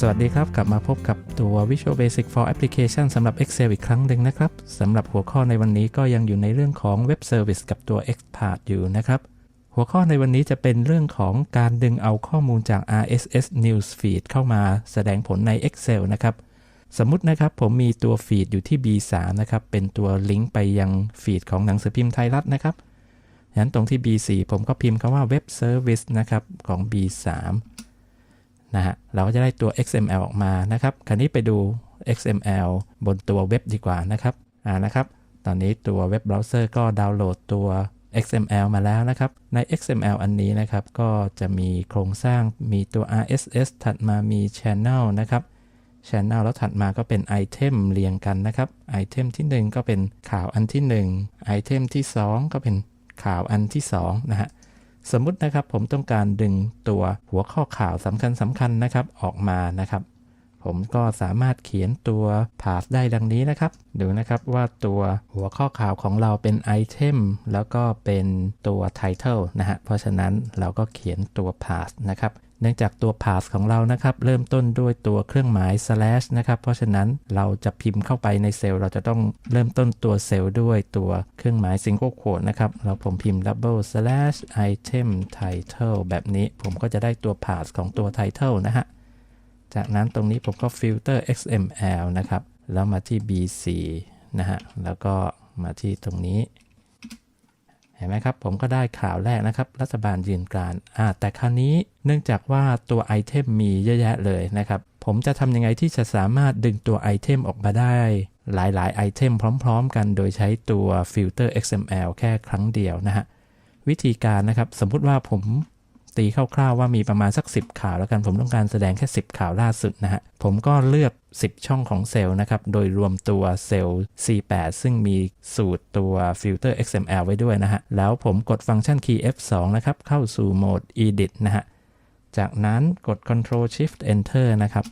สวัสดีครับ กลับมาพบกับตัว Visual Basic for Application สำหรับ Excel อีกครั้งหนึ่งนะครับสำหรับหัวข้อในวันนี้ก็ยังอยู่ในเรื่องของ Web Service กับตัว Xpath อยู่นะครับ หัวข้อในวันนี้จะเป็นเรื่องของการดึงเอาข้อมูลจาก RSS News Feed เข้ามาแสดงผลใน Excel นะครับ สมมุตินะครับผมมีตัวฟีดอยู่ที่ B3 นะครับ เป็นตัวลิงก์ไปยังฟีดของหนังสือพิมพ์ไทยรัฐนะครับฉะนั้นตรงที่ B4 ผมก็พิมพ์คำว่า Web Service นะครับของ B3 นะฮะเราก็จะได้ตัว XML ออกมานะครับคราวนี้ไปดู XML บนตัวเว็บดีกว่านะครับอ่านะครับ ตอนนี้ตัวเว็บเบราว์เซอร์ก็ดาวน์โหลดตัว XML มาแล้วนะครับ ใน XML อันนี้นะครับก็จะมีโครงสร้างมีตัว RSS ถัดมามี Channel นะครับ Channel แล้วถัดมาก็เป็นไอเทมเรียงกันนะครับไอเทมที่ 1 ก็เป็นข่าวอันที่1ไอเทมที่ 2 ก็เป็นข่าวอันที่2นะฮะ สมมุตินะครับผมต้องการดึงตัวหัวข้อข่าวสำคัญสำคัญนะครับออกมานะครับ ผมก็สามารถเขียนตัวพาสได้ดังนี้นะครับ ดูนะครับว่าตัวหัวข้อข่าวของเราเป็นไอเทมแล้วก็เป็นตัวไทเทลนะฮะเพราะฉะนั้นเราก็เขียนตัวพาสนะครับ นื่องจากตัว path ของเรานะครับเริ่มต้นด้วยตัวเครื่องหมาย slash นะครับเพราะฉะนั้นเราจะพิมพ์เข้าไปในเซลล์ เราจะต้องเริ่มต้นตัวเซลล์ด้วยตัวเครื่องหมาย single quote นะครับเราผมพิมพ์ double slash item title แบบนี้ผมก็จะได้ตัว path ของตัว title นะฮะจากนั้นตรงนี้ผมก็ฟิลเตอร์ XML นะครับแล้วมาที่ B4 นะฮะแล้วก็มาที่ตรงนี้ เห็นไหมครับ ผมก็ได้ข่าวแรกนะครับ รัฐบาลยืนกรานอ่าแต่คราวนี้เนื่องจากว่าตัวไอเทมมีเยอะแยะเลยนะครับ ผมจะทำยังไงที่จะสามารถดึงตัวไอเทมออกมาได้ หลายๆไอเทมพร้อม ๆ กันโดยใช้ตัวฟิลเตอร์ XML แค่ครั้งเดียวนะฮะวิธีการนะครับ สมมุติว่าผม ตีคร่าวๆว่ามีประมาณสัก 10 ข่าวแล้วกัน ผมต้องการแสดงแค่ 10 ข่าวล่าสุดนะฮะ ผมก็เลือก 10 ช่องของเซลล์นะครับ โดยรวมตัวเซลล์ C8 ซึ่งมีสูตรตัวฟิลเตอร์ XML ไว้ด้วยนะฮะ แล้วผมกดฟังก์ชัน Key F2 นะครับ เข้าสู่โหมด Edit นะฮะ จากนั้นกด Ctrl Shift Enter นะครับ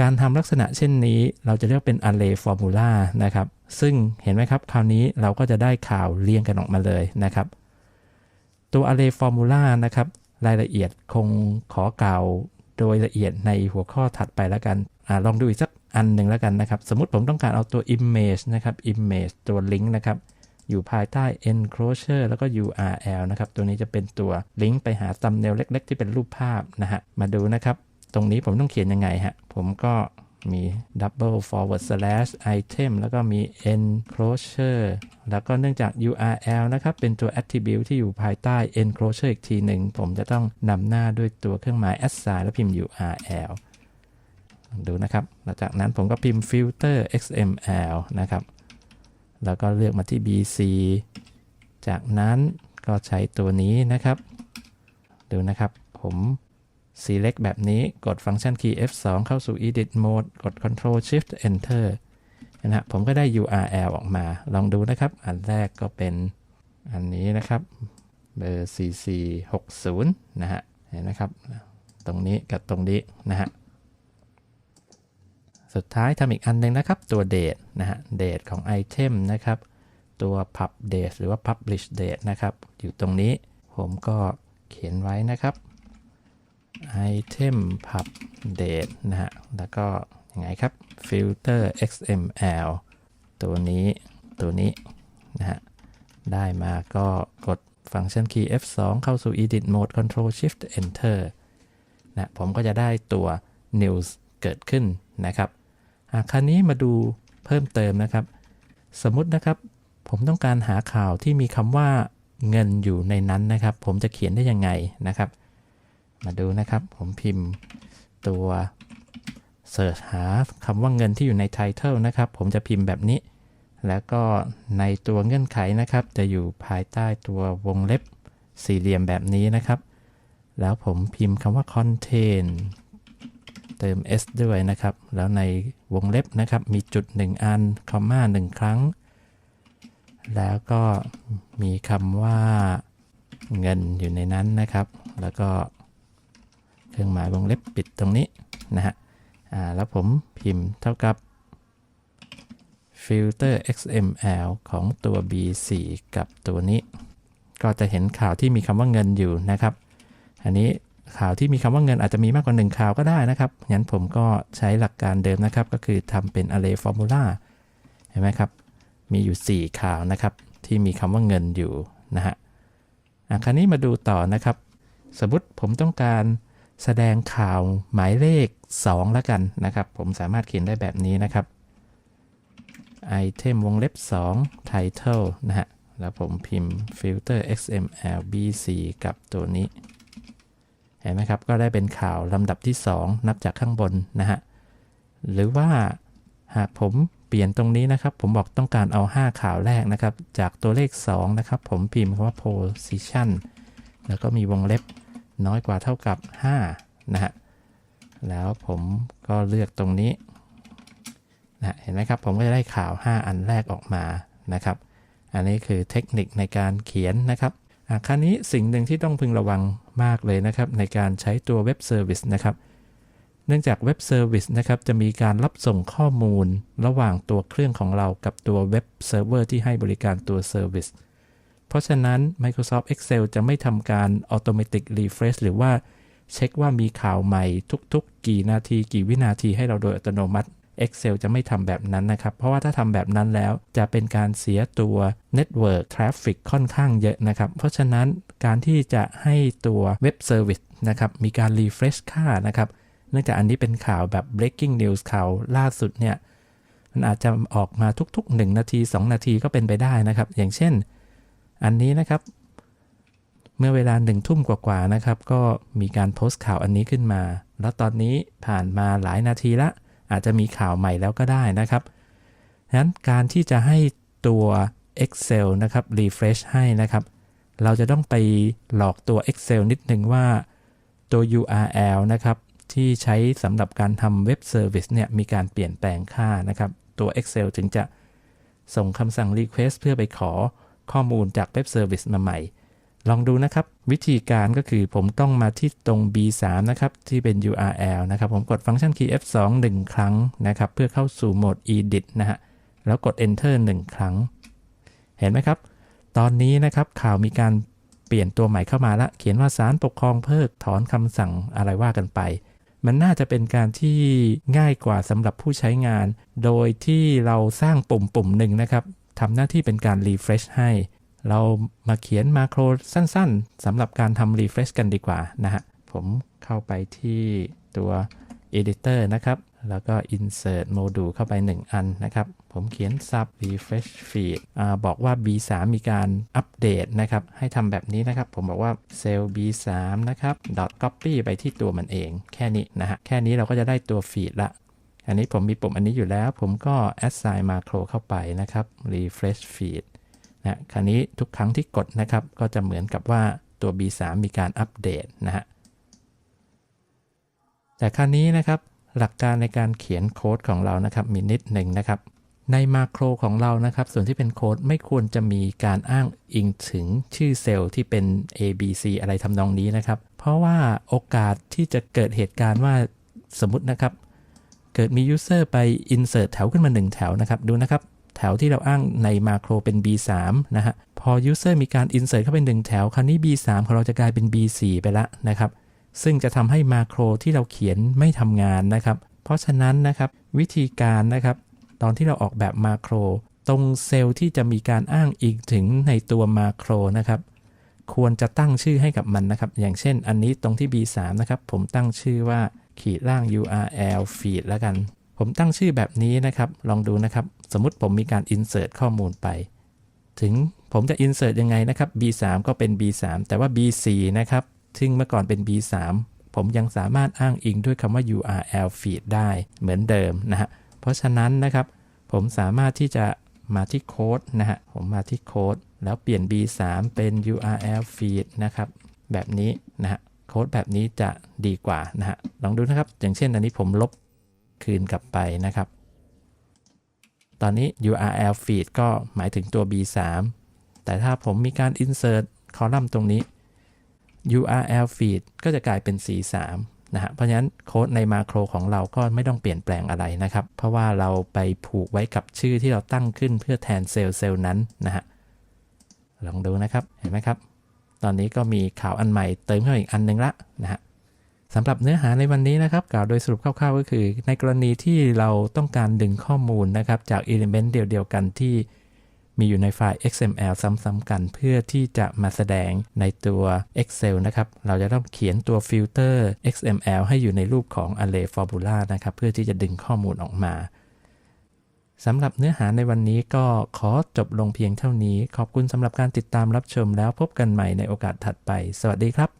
การทำลักษณะเช่นนี้เราจะเรียกเป็น Array Formula นะครับ ซึ่งเห็นไหมครับ คราวนี้เราก็จะได้ข่าวเรียงกันออกมาเลยนะครับ ตัว Array Formula นะครับ รายละเอียดคงขอกล่าวโดยละเอียดในหัวข้อถัดไปแล้วกันอลองดูอีกสักอันหนึ่งแล้วกันนะครับ สมมติผมต้องการเอาตัว image นะครับ image ตัว link นะครับ อยู่ภายใต้ enclosure แล้วก็ URL นะครับ ตัวนี้จะเป็นตัวลิงก์ไปหา thumbnail เล็ก ๆ ที่เป็นรูปภาพนะฮะ มาดูนะครับ ตรงนี้ผมต้องเขียนยังไงฮะ ผมก็ มี double forward slash item แล้วก็มี enclosure แล้วก็เนื่องจาก URL นะครับ เป็นตัว attribute ที่อยู่ภายใต้ enclosure อีกทีหนึ่ง ผมจะต้องนำหน้าด้วยตัวเครื่องหมาย assign แล้วพิมพ์ URL ดูนะครับ หลังจากนั้นผมก็พิมพ์ filter XML นะครับ แล้วก็เลือกมาที่ BC จากนั้นก็ใช้ตัวนี้นะครับ ดูนะครับ ผม select แบบนี้กดฟังก์ชัน key F2 เข้าสู่ edit mode กด control Shift Enter นะฮะผมก็ได้ URL ออกมา ลองดูนะครับ อันแรกก็เป็นอันนี้นะครับ เบอร์ 4460 นะฮะ เห็นนะครับ ตรงนี้กับตรงนี้นะฮะ สุดท้ายทำอีกอันหนึ่งนะครับ ตัว date นะฮะ date ของ item นะครับ ตัว pub date หรือว่า publish date นะครับ อยู่ตรงนี้ ผมก็เขียนไว้นะครับ item pub date นะฮะ แล้วก็ยังไงครับ filter xml ตัวนี้ตัวนี้นะฮะ ได้มาก็กดฟังก์ชัน key F2 เข้าสู่ edit mode control shift enter นะผมก็จะได้ตัว news เกิดขึ้นนะครับคราวนี้มาดูเพิ่มเติมนะครับ สมมุตินะครับ ผมต้องการหาข่าวที่มีคำว่าเงินอยู่ในนั้นนะครับ ผมจะเขียนได้ยังไงนะครับ มาดูนะครับ ผมพิมพ์ตัวเสิร์ชหาคำว่าเงินที่อยู่ใน Title นะครับ ผมจะพิมพ์แบบนี้ แล้วก็ในตัวเงื่อนไขนะครับ จะอยู่ภายใต้ตัววงเล็บสี่เหลี่ยมแบบนี้นะครับ แล้วผมพิมพ์คำว่า contain เติม s ด้วยนะครับ แล้วในวงเล็บนะครับ มีจุด 1 อัน คอมมา1ครั้ง แล้วก็มีคำว่าเงินอยู่ในนั้นนะครับ แล้วก็ เครื่องหมายวงเล็บปิดตรงนี้นะฮะอ่าแล้วผมพิมพ์เท่ากับ filter XML ของตัว B4 กับตัวนี้ ก็จะเห็นข่าวที่มีคำว่าเงินอยู่นะครับ อันนี้ข่าวที่มีคำว่าเงินอาจจะมีมากกว่า 1 ข่าวก็ได้นะครับ งั้นผมก็ใช้หลักการเดิมนะครับ ก็คือทำเป็น array formula เห็นไหมครับ มีอยู่ 4 ข่าวนะครับ ที่มีคำว่าเงินอยู่นะฮะอะคราวนี้มาดูต่อนะครับ สมมติผมต้องการ แสดงข่าวหมายเลข 2 แล้วกันนะครับ ผมสามารถเขียนได้แบบนี้นะครับ item วงเล็บ 2 title นะฮะ แล้วผมพิมพ์ filter xml b4 กับตัวนี้ เห็นไหมครับ ก็ได้เป็นข่าวลำดับที่ 2 นับจากข้างบนนะฮะ หรือว่าหากผมเปลี่ยนตรงนี้นะครับ ผมบอกต้องการเอา 5 ข่าวแรกนะครับ จากตัวเลข 2 นะครับ ผมพิมพ์คำว่า position แล้วก็มีวงเล็บ น้อยกว่าเท่ากับ5นะฮะแล้วผมก็เลือกตรงนี้นะเห็นไหมครับผมก็จะได้ข่าว 5 อันแรกออกมานะครับ อันนี้คือเทคนิคในการเขียนนะครับคราวนี้สิ่งหนึ่งที่ต้องพึงระวังมากเลยนะครับในการใช้ตัวเว็บเซอร์วิสนะครับเนื่องจากเว็บเซอร์วิสนะครับจะมีการรับส่งข้อมูลระหว่างตัวเครื่องของเรากับตัวเว็บเซิร์ฟเวอร์ที่ให้บริการตัวเซอร์วิส เพราะฉะนั้น Microsoft Excel จะไม่ทำการ Automatic Refresh หรือว่าเช็คว่ามีข่าวใหม่ทุกๆ กี่นาทีกี่วินาทีให้เราโดยอัตโนมัติ Excel จะไม่ทำแบบนั้นนะครับ เพราะว่าถ้าทำแบบนั้นแล้วจะเป็นการเสียตัว Network Traffic ค่อนข้างเยอะนะครับ เพราะฉะนั้นการที่จะให้ตัวเว็บเซอร์วิสนะครับมีการ refresh ค่านะครับ เนื่องจากอันนี้เป็นข่าวแบบ breaking news ข่าวล่าสุดเนี่ยมันอาจจะออกมาทุกๆ 1 นาที 2 นาทีก็เป็นไปได้นะครับ อย่างเช่น อันนี้นะครับ เมื่อเวลาหนึ่งทุ่มกว่าๆนะครับ ก็มีการโพสต์ข่าวอันนี้ขึ้นมา แล้วตอนนี้ผ่านมาหลายนาทีละ อาจจะมีข่าวใหม่แล้วก็ได้นะครับฉะนั้นการที่จะให้ตัว Excel นะครับ refresh ให้นะครับ เราจะต้องไปหลอกตัว Excel นิดหนึ่งว่าตัว URL นะครับ ที่ใช้สำหรับการทำเว็บเซอร์วิสเนี่ยมีการเปลี่ยนแปลงค่านะครับ ตัว Excel ถึงจะส่งคำสั่ง Request เพื่อไปขอ ข้อมูลจากเว็บเซอร์วิสมาใหม่ ลองดูนะครับ วิธีการก็คือผมต้องมาที่ตรง B3 นะครับ ที่เป็น URL นะครับ ผมกดฟังก์ชัน key F2 1 ครั้งนะครับ เพื่อเข้าสู่โหมด edit นะฮะ แล้วกด enter 1 ครั้ง เห็นไหมครับ ตอนนี้นะครับข่าวมีการเปลี่ยนตัวใหม่เข้ามาละ เขียนว่าศาลปกครองเพิกถอนคำสั่งอะไรว่ากันไป มันน่าจะเป็นการที่ง่ายกว่าสำหรับผู้ใช้งาน โดยที่เราสร้างปุ่มปุ่มหนึ่งนะครับ ทำหน้าที่เป็นการ refresh ให้ เรามาเขียนมาโครสั้นๆสำหรับการทำ refresh กันดีกว่านะฮะ ผมเข้าไปที่ตัว editor นะครับ แล้วก็ insert module เข้าไป 1 อันนะครับ ผมเขียน sub refresh feed อบอกว่า b3 มีการอัปเดตนะครับ ให้ทำแบบนี้นะครับ ผมบอกว่า cell b3 นะครับ dot copy ไปที่ตัวมันเอง แค่นี้นะฮะ แค่นี้เราก็จะได้ตัว feed ละ อันนี้ผมมีปุ่มอันนี้อยู่แล้ว ผมก็ assign macro เข้าไปนะครับ refresh feed นะคราวนี้ทุกครั้งที่กดนะครับ ก็จะเหมือนกับว่าตัว b3 มีการอัปเดตนะฮะ แต่คราวนี้นะครับ หลักการในการเขียนโค้ดของเรานะครับ มีนิดหนึ่งนะครับ ในมาโครของเรานะครับ ส่วนที่เป็นโค้ดไม่ควรจะมีการอ้างอิงถึงชื่อเซลล์ที่เป็น A B C อะไรทำนองนี้นะครับ เพราะว่าโอกาสที่จะเกิดเหตุการณ์ว่าสมมตินะครับ เกิดมี user ไป insert แถวขึ้นมา 1 แถวนะครับ ดูนะครับ แถวที่เราอ้างในมาโครเป็น B3 นะฮะ พอ user มีการ insert เข้าไป 1 แถว คราวนี้ B3 ของเราจะกลายเป็น B4 ไปละนะครับ ซึ่งจะทำให้มาโครที่เราเขียนไม่ทำงานนะครับ เพราะฉะนั้นนะครับวิธีการนะครับ ตอนที่เราออกแบบมาโคร ตรงเซลล์ที่จะมีการอ้างอิงถึงในตัวมาโครนะครับ ควรจะตั้งชื่อให้กับมันนะครับ อย่างเช่นอันนี้ตรงที่ B3 นะครับ ผมตั้งชื่อว่าขีดล่าง URL feed แล้วกัน ผมตั้งชื่อแบบนี้นะครับ ลองดูนะครับ สมมติผมมีการ insert ข้อมูลไป ถึงผมจะ insert ยังไงนะครับ B3 ก็เป็น B3 แต่ว่า B4 นะครับ ซึ่งเมื่อก่อนเป็น B3 ผมยังสามารถอ้างอิงด้วยคำว่า URL feed ได้เหมือนเดิมนะฮะ เพราะฉะนั้นนะครับ ผมสามารถที่จะมาที่โค้ดนะฮะ ผมมาที่โค้ด แล้วเปลี่ยน B3 เป็น URL feed นะครับ แบบนี้นะฮะโค้ดแบบนี้จะดีกว่านะฮะลองดูนะครับ อย่างเช่นอันนี้ผมลบคืนกลับไปนะครับ ตอนนี้ URL feed ก็หมายถึงตัว B3 แต่ถ้าผมมีการ insert คอลัมน์ตรงนี้ URL feed ก็จะกลายเป็น C3 นะฮะเพราะฉะนั้นโค้ดในมาโครของเราก็ไม่ต้องเปลี่ยนแปลงอะไรนะครับ เพราะว่าเราไปผูกไว้กับชื่อที่เราตั้งขึ้นเพื่อแทนเซลล์เซลล์นั้นนะฮะ ลองดูนะครับเห็นไหมครับ ตอนนี้ก็มีข่าวอันใหม่เติมเข้าอีกอันนึงละนะฮะสำหรับเนื้อหาในวันนี้นะครับกล่าวโดยสรุปคร่าวๆ ก็คือ ในกรณีที่เราต้องการดึงข้อมูลนะครับจาก Element เดียวๆกันที่มีอยู่ในไฟล์ XML ซ้ำๆกันเพื่อที่จะมาแสดงในตัว Excel นะครับ เราจะต้องเขียนตัวฟิลเตอร์ XML ให้อยู่ในรูปของ Array Formula นะครับ เพื่อที่จะดึงข้อมูลออกมา สำหรับเนื้อหาในวันนี้ก็ขอจบลงเพียงเท่านี้ ขอบคุณสำหรับการติดตามรับชมแล้วพบกันใหม่ในโอกาสถัดไป สวัสดีครับ